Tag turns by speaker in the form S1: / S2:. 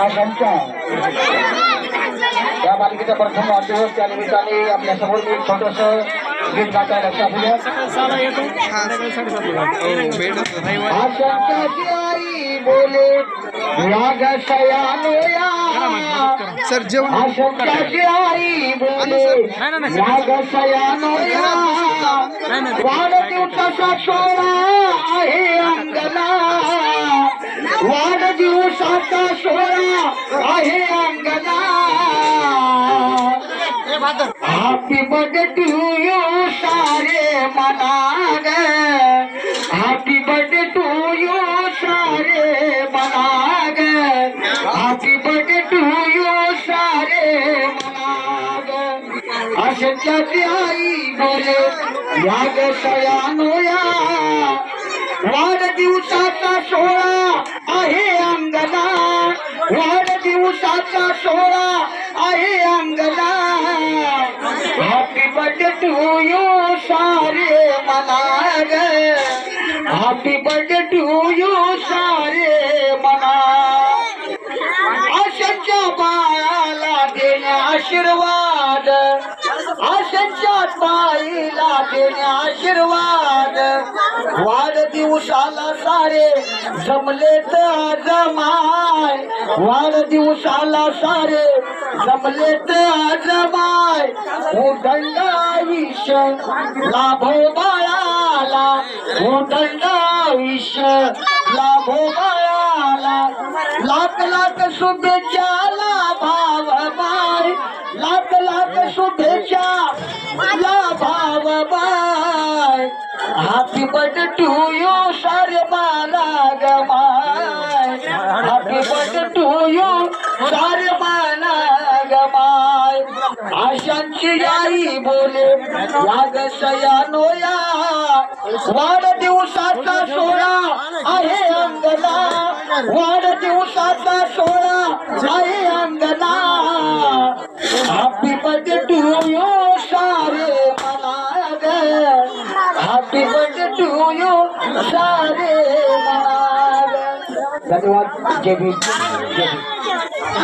S1: आशांच्या या मालिकेचा प्रथम वाढदिवस त्या निमित्ताने मी छोटस गीत गाता लक्षात बोले
S2: सर जेवण
S1: वाढदिवसाचा सोहळा आहे अंगला वाढदिवसाचा सोहळा आहे अंगला हॅपी बर्थडे टू यू सारे मनाग हॅपी बर्थडे टू यू सारे मनाग हॅपी बर्थडे टू यू सारे मनाग अशक्याची आई बोले याग वाढदिवसाचा सोहळा आहे आहे हॅपी बर्थडे टू यू सारे मनाग। हॅपी बर्थडे टू यू सारे मना आशांच्या बाळाला देणे आशीर्वाद। आशांच्या बाईला देणे आशीर्वाद। वाढदिवसाला सारे जमले तर जमाय. वाढदिवसाला सारे जमले जमाय. हो उदंड आयुष्य लाभो बाळाला. हो उदंड आयुष्य लाभो बाळाला. लाख लाख शुभेच्छा लाभाव बाय लाख लाख शुभेच्छा लाभाव भाव हॅपी बर्थडे टू सारे मला गमाय आशांची आई बोले याग सयानोया वाढदिवसाचा सोहळा आहे अंगला वाढदिवसाचा सोहळा आहे अंगला हॅपी बर्थडे टू यू सारे मला टू यू सारे मला धन्यवाद जय भीम जय भीम